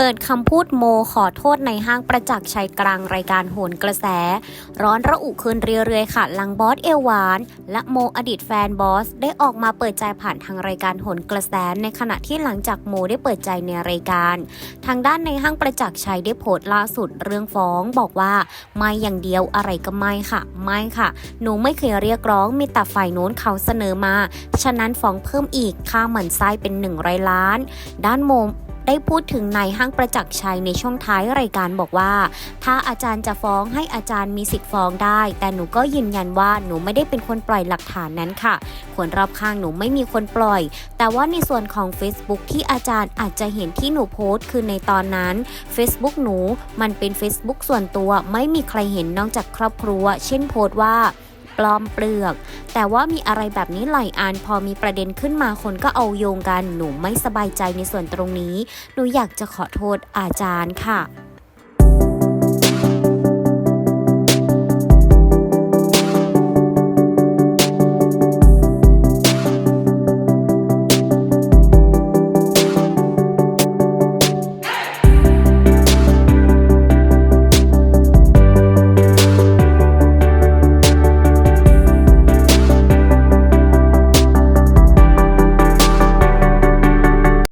เปิดคำพูดโมขอโทษในห้างประจักษ์ชัยกลางรายการโหนกระแส ร้อนระอุคืนเรื่อยๆค่ะ หลังบอสเอวาน และโมอดีตแฟนบอส ได้ออกมาเปิดใจผ่านทางรายการโหนกระแส ในขณะที่หลังจากโมได้เปิดใจในรายการ ทางด้านในห้างประจักษ์ชัยได้โพสต์ล่าสุดเรื่องฟ้องบอกว่าไม่อย่างเดียวอะไรก็ไม่ค่ะ ไม่ค่ะ หนูไม่เคยเรียกร้องมีแต่ฝ่ายโน้นเขาเสนอมา ฉะนั้นฟ้องเพิ่มอีกค่าหมันไส้เป็น1ร้อยล้าน ด้านโม ได้พูดถึงในายห้างประจักษ์ชัยในช่วงท้ายรายการบอกว่า ถ้าอาจารย์จะฟ้องให้อาจารย์มีสิทธิ์ฟ้องได้ แต่หนูก็ยืนยันว่าหนูไม่ได้เป็นคนปล่อยหลักฐานนั้นค่ะ คนรอบข้างหนูไม่มีคนปล่อย แต่ว่าในส่วนของ Facebook ที่อาจารย์อาจจะเห็นที่หนูโพสต์คือในตอนนั้น Facebook หนูมันเป็น Facebook ส่วนตัวไม่มีใครเห็นนอกจากครอบครัว เช่นโพสต์ว่า ปลอมเปลือก แต่ว่ามีอะไรแบบนี้หลายอันพอมีประเด็นขึ้นมาคนก็เอาโยงกันหนูไม่สบายใจในส่วนตรงนี้ หนูอยากจะขอโทษอาจารย์ค่ะ